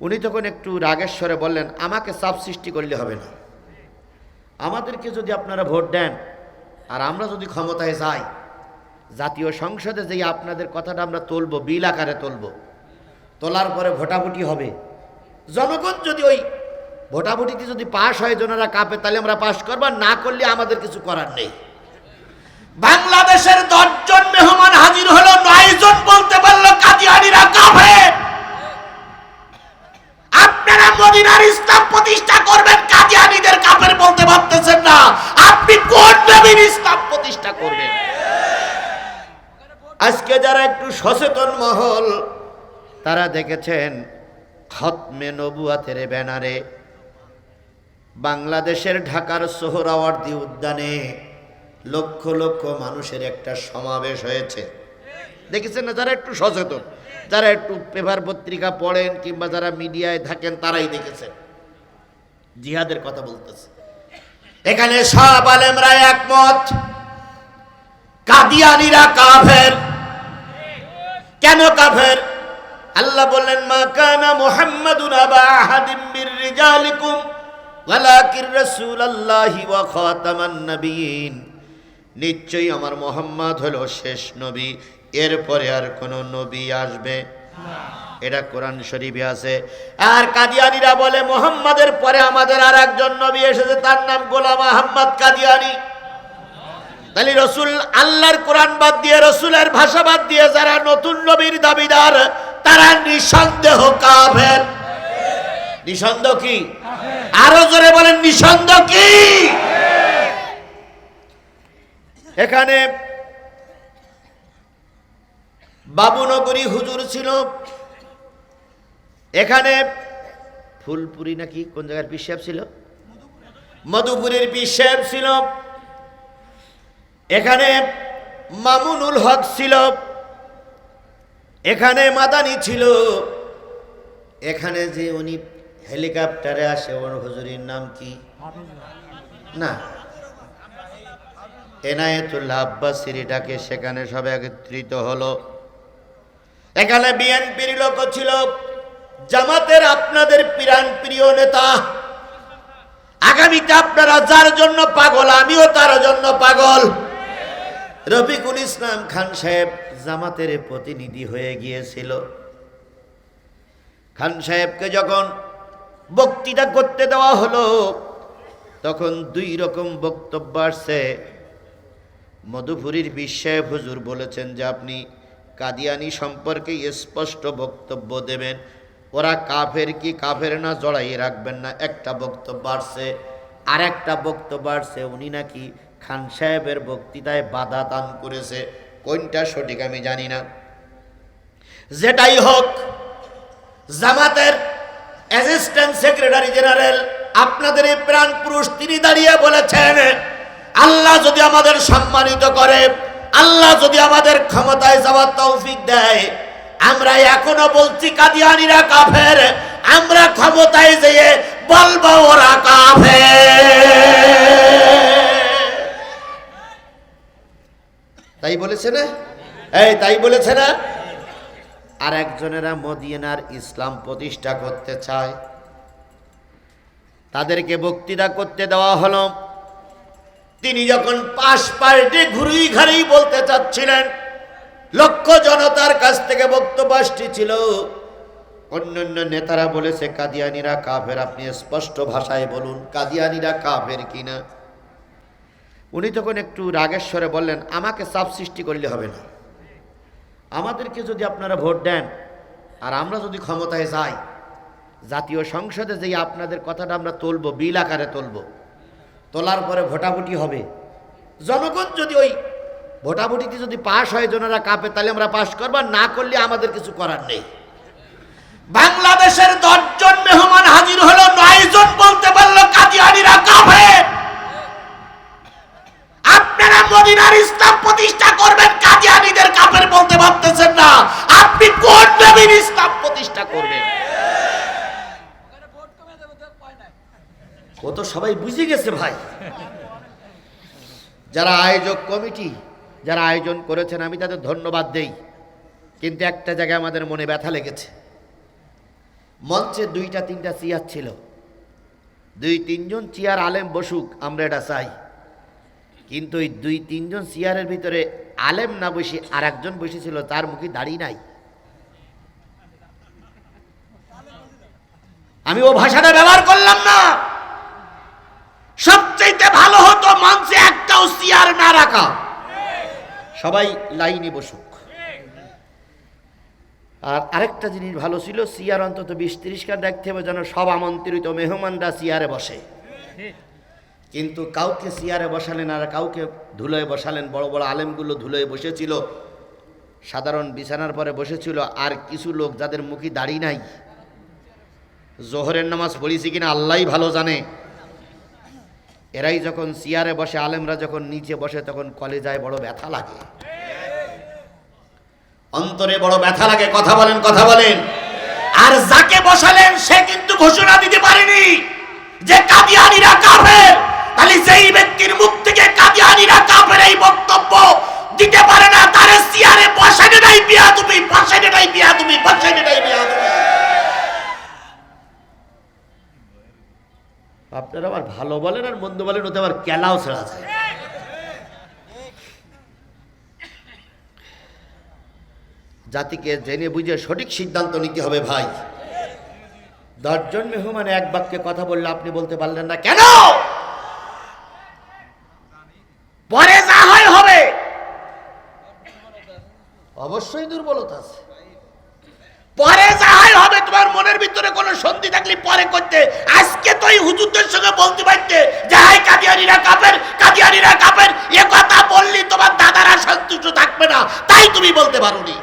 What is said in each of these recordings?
উনি তখন একটু রাগেশ্বরে বললেন, আমাকে চাপ সৃষ্টি করলে হবে না। আমাদেরকে যদি আপনারা ভোট দেন, আর আমরা যদি ক্ষমতায় যাই, জাতীয় সংসদে যেই আপনাদের কথাটা আমরা তুলব, বিল আকারে তুলব, তোলার পরে ভোটাভুটি হবে। জনগণ যদি ওই ভোটাভুটিতে যদি পাশ হয়, জনেরা কাপে, তাহলে আমরা পাশ করব না করলে আমাদের কিছু করার নেই। বাংলাদেশের দশজন মেহমান হাজির হলো নয় জন বলতে পারল কাদিয়ানিরা আপনারা মদিনার ইসলাম প্রতিষ্ঠা করবেন, কাদিয়ানিদের কাফের বলতে পারতেছেন না। আপনি কোন নবীর ইসলাম প্রতিষ্ঠা করবেন? আজকে যারা একটু সচেতন মহল, তারা দেখেছেন খতমে নবুয়াতের ব্যানারে বাংলাদেশের ঢাকার সোহরাওয়ার্দী উদ্যানে লক্ষ লক্ষ মানুষের একটা সমাবেশ হয়েছে। দেখেছেন না? যারা একটু সচেতন। যারা একটু পেপার পত্রিকা পড়েন কিংবা যারা মিডিয়ায় থাকেন, তারাই দেখেছেন। জিহাদের কথা বলতেছে। এখানে সব আলেমরা একমত। কাদিয়ানিরা কাফের। কেন কাফের? আল্লাহ বললেন, মা কানা মুহাম্মাদুন আবা আহাদিম মির রিজালিকুম, ওয়ালাকির রাসূলুল্লাহি ওয়া খাতামান নাবিয়িন। নিশ্চয়ই আমার মোহাম্মদ হলো শেষ নবী, এরপরে আর কোন নবী আসবে। এটা কোরআন শরীফে আছে। আর কাদিয়ানিরা বলে, মোহাম্মদের পরে আমাদের আর একজন নবী এসেছে, তার নাম গোলাম আহম্মদ কাদিয়ানি। তাহলে রসুল, আল্লাহর কোরআন বাদ দিয়ে, রসুলের ভাষা বাদ দিয়ে যারা নতুন নবীর দাবিদার, তারা নিঃসন্দেহ কাফের। নিঃসন্দেহ কি? আরও জোরে বলেন, নিঃসন্দেহ কি? এখানে বাবুনগরী হুজুর ছিল। এখানে ফুলপুরি নাকি কোন জায়গার পিসাব ছিল? মধুপুরের পিসাব ছিল। এখানে মামুনুল হক ছিল। এখানে মাদানি ছিল। এখানে যে উনি হেলিকপ্টারে আসে, ওর হুজুরির নাম কি? না। এনায়েতুল্লাহ আব্বাস সিরিটাকে সেখানে সব একত্রিত হলো। এখানে বিএনপির লোক ছিল, জামাতের আপনাদের পিরান প্রিয় নেতা। আগামীতে আপনারা যার জন্য পাগল, আমিও তার জন্য পাগল। রফিকুল ইসলাম খান সাহেব জামাতের প্রতিনিধি হয়ে গিয়েছিল। খান সাহেবকে যখন বক্তৃতা করতে দেওয়া হলো, তখন দুই রকম বক্তব্য আসছে। মধুপুরীর বিশ্বায় হুজুর বলেছেন যে আপনি কাদিয়ানি সম্পর্কে স্পষ্ট বক্তব্য দেবেন। ওরা কাফের কি কাফের না জড়াই রাখবেন না? একটা বক্তব্য আসছে আর একটা বক্তব্য আসছে। উনি নাকি খান সাহেবের বক্তৃতায় বাধা দান করেছে। কোনটা সঠিক আমি জানি না। যেটাই হোক, জামাতের অ্যাসিস্ট্যান্ট সেক্রেটারি জেনারেল আপনাদের এই প্রাণ পুরুষ তিনি দাঁড়িয়ে বলেছেন আল্লাহ যদি আমাদের সম্মানিত করে, আল্লাহ যদি আমাদের ক্ষমতায় যাওয়ার তৌফিক দেয়, আমরা এখনও বলছি কাদিয়ানিরা কাফের, আমরা ক্ষমতায় যেয়ে বলব ওরা কাফের। তাই বলেছে না? এই, তাই বলেছে না? আর একজনেরা মদিনার ইসলাম প্রতিষ্ঠা করতে চায়, তাদেরকে বক্তৃতা করতে দেওয়া হলো। তিনি যখন পাশ পাল্টে ঘুরি ঘাড়ি বলতে চাচ্ছিলেন, লক্ষ জনতার কাছ থেকে বক্তব্য ছিল অন্যান্য নেতারা বলেছে, কাদিয়ানিরা কাফের, আপনি স্পষ্ট ভাষায় বলুন, কাদিয়ানিরা কাফের কিনা? উনি তখন একটু রাগেশ্বরে বললেন, আমাকে চাপ সৃষ্টি করলে হবে না। আমাদেরকে যদি আপনারা ভোট দেন, আর আমরা যদি ক্ষমতায় যাই, জাতীয় সংসদে যেই আপনাদের কথাটা আমরা তুলব, বিল আকারে তুলব তোলার পরে ভোটাভুটি হবে। জনগণ যদি ওই ভোটাভুটিতে যদি পাশ হয়, জনেরা কাপে, তাহলে আমরা পাশ করব। না করলে আমাদের কিছু করার নেই। বাংলাদেশের দশজন মেহমান হাজির হলো নয় জন বলতে পারল গেছে ভাই। যারা আয়োজক কমিটি, যারা আয়োজন করেছেন, আমি তাদের ধন্যবাদ দেই। কিন্তু একটা জায়গায় আমাদের মনে ব্যথা লেগেছে। মঞ্চে দুইটা, তিনটা চেয়ার ছিল। দুই, তিনজন চেয়ার আলেম বসুক, আমরা এটা চাই। কিন্তু ওই দুই, তিনজন চেয়ারের ভিতরে আলেম না বসে আর একজন বসেছিল, তার মুখে দাড়ি নাই। আমি ও ভাষাটা ব্যবহার করলাম না। মঞ্চে একটাও চেয়ার না রাখা। সবাই লাইনে বসুক। আর আরেকটা জিনিস ভালো ছিল চেয়ার অন্তত বিশ তিরিশ খান রাখতে হবে যেন সব আমন্ত্রিত মেহমানরা চেয়ারে বসে। কিন্তু কাউকে চেয়ারে বসালেন আর কাউকে ধুলোয় বসালেন, বড় বড় আলেমগুলো ধুলোয় বসেছিল, সাধারণ বিছানার পরে বসেছিল, আর কিছু লোক যাদের মুখে দাড়ি নাই। জোহরের নামাজ পড়িছি কিনা আল্লাহই ভালো জানে। এরাই যখন চেয়ারে বসে, আলেমরা যখন নিচে বসে, তখন কলেজায় বড় ব্যথা লাগে। অন্তরে বড় ব্যথা লাগে, কথা বলেন কথা বলেন। আর যাকে বসালেন, সে কিন্তু ঘোষণা দিতে পারেনি যে কাদিয়ানিরা কাফের। তাহলে যেই ব্যক্তির মুখ থেকে কাদিয়ানিরা কাফের এই বক্তব্য দিতে পারে না, তার চেয়ারে বসানে নাই বিয়া তুমি বসানে নাই বিয়া তুমি বসানে নাই বিয়া তুমি। আপনারা আবার ভালো বলেন আর মন্দ বলেন, ওতে আবার কেলাও ছেড়া যায় জাতিকে জেনে বুঝে সঠিক সিদ্ধান্ত নিতে হবে ভাই। দশজন মেহমান এক বাক্যে কথা বললে আপনি বলতে পারলেন না, কেন? পরে যা হয় হবে। অবশ্যই দুর্বলতা আছে। পরে যা হয় হবে, তোমার মনের ভিতরে কোনো সন্ধি থাকলে পরে করতে। আজকে তো এই হুজুরদের সঙ্গে বলতে পারতে যে হাই কাদিয়ানিরা কাপের কাদিয়ানিরা কাপের এ কথা বললি তোমার দাদারা সন্তুষ্ট থাকবে না। তাই তুমি বলতে পারোনি।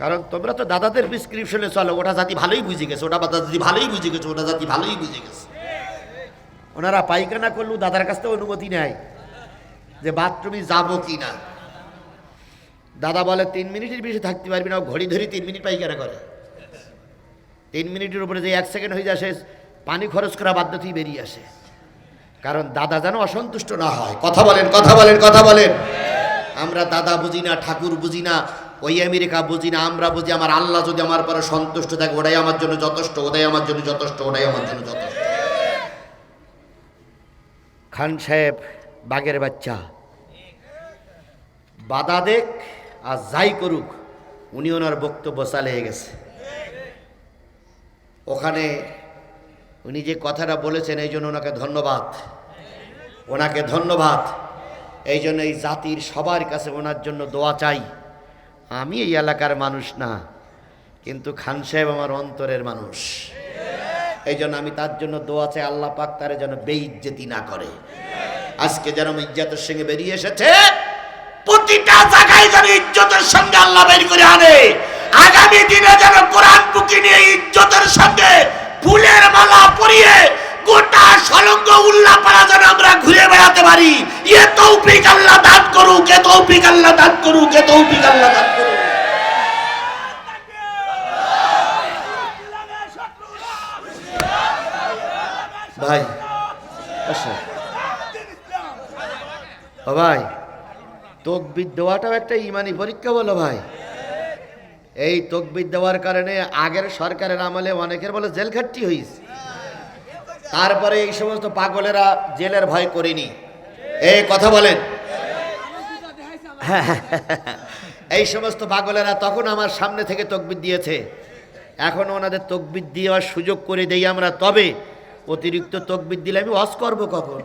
কারণ তোমরা তো দাদাদের প্রিসক্রিপশনে চলো, ওটা জাতি ভালোই বুঝে গেছে, ওটা দাদা জাতি ভালোই বুঝে গেছে, ওটা জাতি ভালোই বুঝে গেছে। ওনারা পায়খানা করলেও দাদার কাছ থেকে অনুমতি নেয় যে, বাথরুমে যাব কি না দাদা বলে, তিন মিনিটের বেশি থাকতে পারবি না ঘড়ি ধরি তিন মিনিট পাইখানা করে। তিন মিনিটের উপরে যে এক সেকেন্ড হয়ে যায়, সে পানি খরচ করা বাধ্যতেই বেরিয়ে আসে। কারণ দাদা যেন অসন্তুষ্ট না হয়। কথা বলেন কথা বলেন কথা বলেন। আমরা দাদা বুঝি না, ঠাকুর বুঝি না, ওই আমেরিকা বুঝি না, আমরা বুঝি আমার আল্লাহ যদি আমার পরে সন্তুষ্ট থাকে, ওটাই আমার জন্য যথেষ্ট, ওটাই আমার জন্য যথেষ্ট, ওটাই আমার জন্য যথেষ্ট। খান সাহেব, বাগের বাচ্চা। বাদা দেখ আর যাই করুক, উনি ওনার বক্তব্য চালিয়ে গেছে। ওখানে উনি যে কথাটা বলেছেন, এই জন্য ওনাকে ধন্যবাদ। ওনাকে ধন্যবাদ। এই জন্য এই জাতির সবার কাছে ওনার জন্য দোয়া চাই। আমি এই এলাকার মানুষ না, কিন্তু খান সাহেব আমার অন্তরের মানুষ। এই জন্য আমি তার জন্য দোয়া চাই, আল্লাহ পাক তারে যেন বেইজ্জতি না করে। আজকে যেন ইজ্জাতের সঙ্গে বেরিয়ে এসেছে প্রতিটা জায়গায় যেন ইজ্জতের সঙ্গে আল্লাহ বের করে আনে। আগামী দিনে যেন কোরআন বুকি নিয়ে ইজ্জতের সঙ্গে ফুলের মালা পরিয়ে গোটা সলঙ্গ উল্লাহ পাড়া যেন আমরা ঘুরে বেড়াতে পারি। এ তৌফিক আল্লাহ দান করুক, এ তৌফিক আল্লাহ দান করুক, এ তৌফিক আল্লাহ দান করুক। ভাই ও ভাই। তকবির দেওয়াটাও একটা ইমানি পরীক্ষা বলো ভাই। এই তকবির দেওয়ার কারণে আগের সরকারের আমলে অনেকের বলে জেল খাট্টি হয়েছে তারপরে এই সমস্ত পাগলেরা জেলের ভয় করেনি। এই কথা বলেন। এই সমস্ত পাগলেরা তখন আমার সামনে থেকে তকবির দিয়েছে। এখন ওনাদের তকবির দেওয়ার সুযোগ করে দেই আমরা। তবে অতিরিক্ত তকবির দিলে আমি ওয়াজ করব কখন?